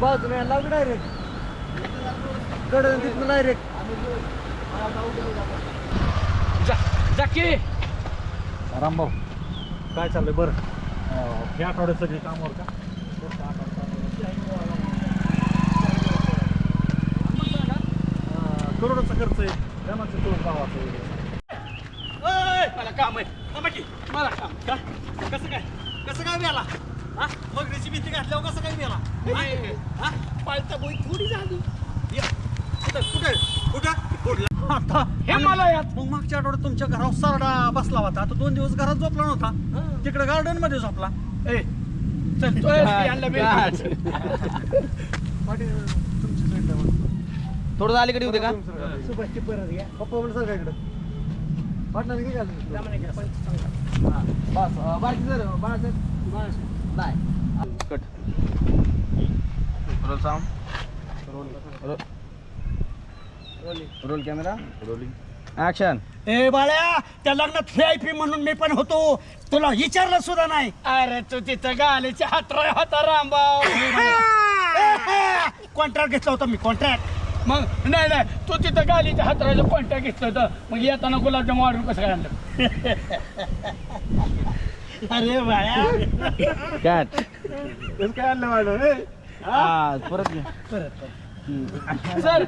बाजून यायला लागलं डायरेक्ट कडं तिथनं डायरेक्ट जाकी रामभाऊ. काय चाललंय? बरं. ह्या आठवड्यात सगळे कामावर का? करोडाचा खर्च आहे. जनाचं तो गावाचं मला काम आहे. मला काम का? कसं काय? कसं काय मिळाला हा मगरीची भीती घातल्यावर कसं काय मिळाला हा? पाळता बोई थोडी झाली. या. कुठं? कुठं? कुठं? कुठला? आता हे मला यात. मग मागच्या आठवड्यात तुमच्या घरावर सारडा बसला होता. आता दोन दिवस घरात झोपला नव्हता. तिकडे गार्डनमध्ये झोपला. ए चल. थोडं अलीकडे होते का? सुभाषची परत घ्या पप्पा म्हणून सांगा इकडं. बाळकी सर नाही cut roll sound roll camera rolling action ए बाळ्या त्या लग्नात व्ही म्हणून मी पण होतो. तुला विचारलं सुद्धा नाही. अरे तू तिथं गालीच्या हातराय होता रामभाऊ कॉन्ट्रॅक्ट घेतला होता मी कॉन्ट्रॅक्ट मग नाही नाही तू तिथं गालीच्या हातरायचं कॉन्ट्रॅक्ट घेतलं होतं. मग येताना गुलाबजाम ऑर्डर कसं काय आणलं? अरे बाळ्या कॅट काय आणलं मॅडम हा? परत घे. सर.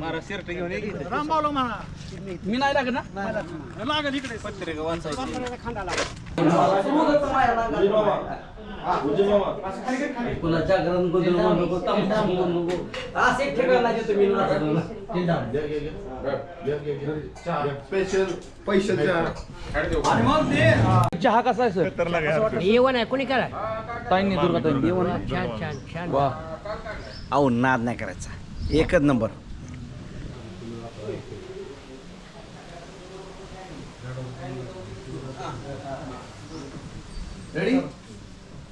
मारा शर्ट घेऊन ये की. रामभाऊला म्हणा. मी नाही लागत ना? लागल इकडे. कुणाच्या जागरण गोंधळ म्हणू नको तामझाम म्हणू नको असं एक ठिकाण नाही तुम्ही स्पेशल पैशाच्या आणि मग ते चहा कसा आहे सर येवण आहे कोणी करा ताईंनी दुर्गा ताई येऊ छान छान छान वा अहो नाद नाही करायचा एकच number ready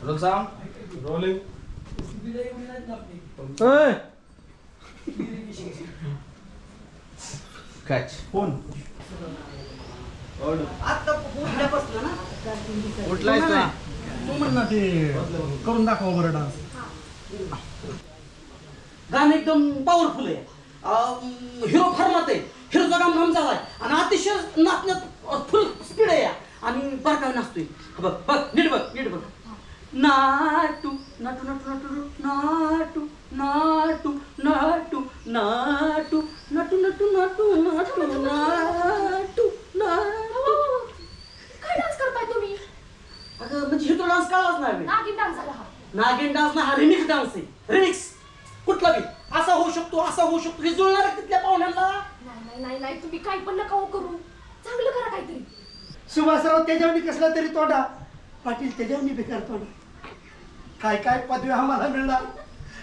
roll sound rolling catch उठलायस ना? तू म्हण ना ते. करून दाखवा बरं डान्स. गाणं एकदम पॉवरफुल आहे. हिरो फॉर्मात आहे. हिरोचा काम नाम झालाय आणि अतिशय नाचण्यात फुल स्पीड आहे आणि बरं काय नाचतोय. हा बघ बघ नीट बघ नीट बघ. नाटू नाटू नाटू नाटू नाटू नाटू नाटू नाटू नाटू नाटू नाटू नाटू नाटू नाटू काय डान्स करताय तुम्ही अगं म्हणजे हिरो डान्स कळलाच नाही नागिन डान्स झाला हा नागिन डान्स ना हा रिमिक्स डान्स आहे रिमिक्स कुठला बी असा होऊ शकतो असा होऊ शकतो हे जुळणार आहे तिथल्या पाहुण्यांना नाही नाही नाही नाही तुम्ही काही पण नका हो करू चांगलं करा काहीतरी सुभाषराव त्याच्यावनी कसला तरी तोडा पाटील त्याच्यावनी बेकार तोडा काय काय पदवी आम्हाला मिळणार?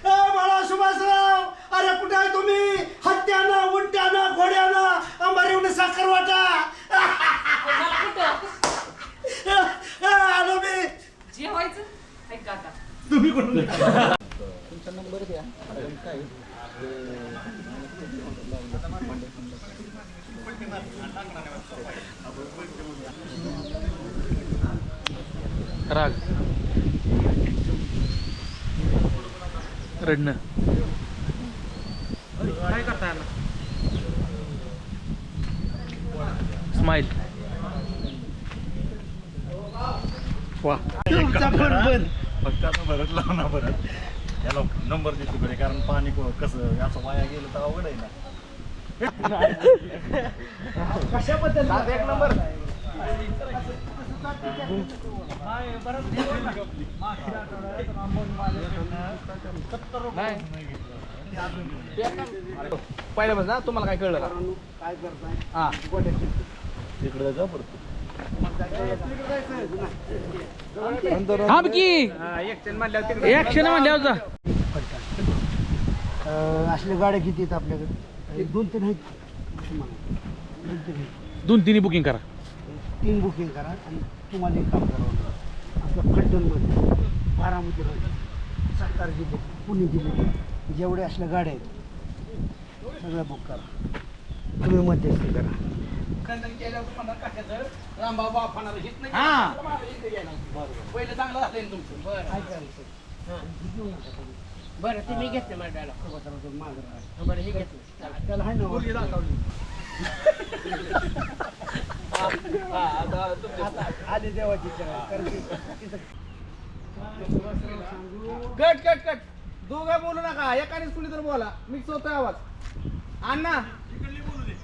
ए बाळा सुभाषराव अरे कुठे आहे तुम्ही? हत्याना उंट्याना घोड्याना अंबारीवने साखर वाटा. आलो मी. जेवायचं? ऐका आता. तुम्ही कुठून राग. रडणं. काय करता स्माइल वा फक्त आता भरत लाव ना भरत. याला नंबर देतो कडे कारण पाणी को- कसं असं वाया गेलं तर अवघड आहे ना. कशा पद्धतीने एक नंबर पहिल्या बस ना तुम्हाला काय कळलं का? काय करताय हा. तिकडे जा परत थांब की. ऍक्शन म्हणल्यावर जा. असल्या गाड्या किती आहेत आपल्याकडे? एक दोन तीन आहेत. दोन तीन आहेत दोन तिन्ही बुकिंग करा. तीन बुकिंग करा आणि तुम्हाला एक काम करावं लागेल. आपलं खड्डनमध्ये बारामतीमध्ये सातारा जिल्ह्यात पुणे जिल्ह्यात जेवढ्या असल्या गाड्या आहेत सगळ्या बुक करा. तुम्ही मध्यस्थी करा. रामबाबा फाणार हित नाही. हा. पहिलं चांगलं झालं तुमचं. बरं. ते मी घेतले माझ्या मागं बरं हे घेतलं. त्याला आहे ना आली देवाची कट कट कट दोघं बोलू नका. एकानेच कुणी तर बोला. मिक्स होतोय आवाज. अण्णा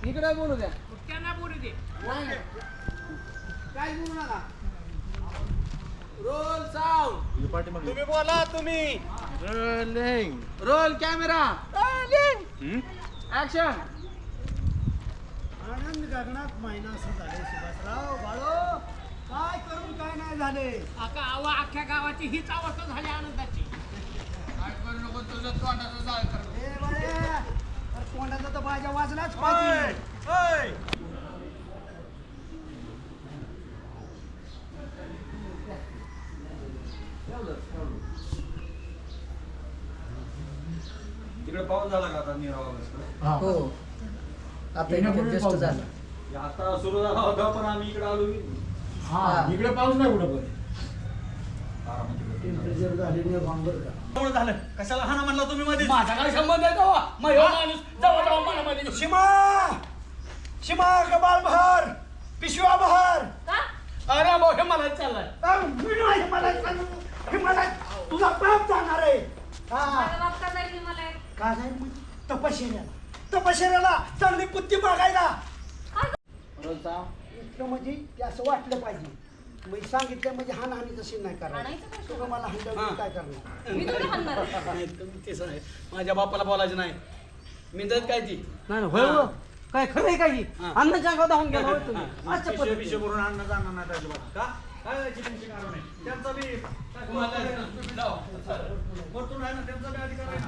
इकडे बोलू द्या. त्यांना बोलू दे. काय बोलू नका? रोल साऊंड तुम्ही बोला तुम्ही. Roll camera. ऍक्शन आनंद गगनात महिना असं झाले सुभाषराव. बाळो काय करून काय नाही झाले? आका आवा अख्ख्या गावाची हीच अवस्था झाली आनंदाची. ए बाळे, अरे तोंडाचा तर माझ्या वाजलाच पाहिजे तिकडे पाऊस झाला का आता निरावा हो. आता इतक्यात जास्त झालं. आता सुरू झाला होता पण आम्ही इकडे आलो हा इकडे पाऊस नाही कुठं पण. टेम्परेचर झाले का कशाला हाना म्हणला तुम्ही मध्ये? माझा काय संबंध आहे तेव्हा? मग ह्यो माणूस मला मध्ये शिमा! शिमा कबाल बहार पिशव्या बहार का? अरे भाऊ हे मला चाललाय. अरे, मी नाही मला. हे तुझा पाप जाणार आहे. हा. माझा बाप का जाईल मला? का तपश्चर्याला तपश्चर्याला चांगली बुद्धी मागायला इतकं म्हणजे ते असं वाटलं पाहिजे मी सांगितलं म्हणजे हानहानी तशी नाही? तुम्ही मला काय करणार मी हाणणार आहे. नाही, आहे. माझ्या बापाला बोलायचं नाही मी तर काय ती नाही होय हो. काय खरं आहे काही अन्नाच्या अंगावर धावून गेला होय तुम्ही भरून अन्न जाणार नाही अजिबात का काय याची काढू नये त्यांचा बी वरतून आहे ना त्यांचा बी अधिकार आहे ना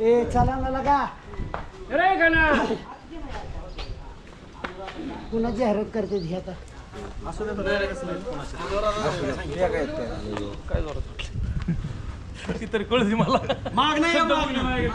ए चला ना लगा. रे गणा. पुन्हा जाहिरात करते ती आता. तरी कळली मला. माग नाही माग नाही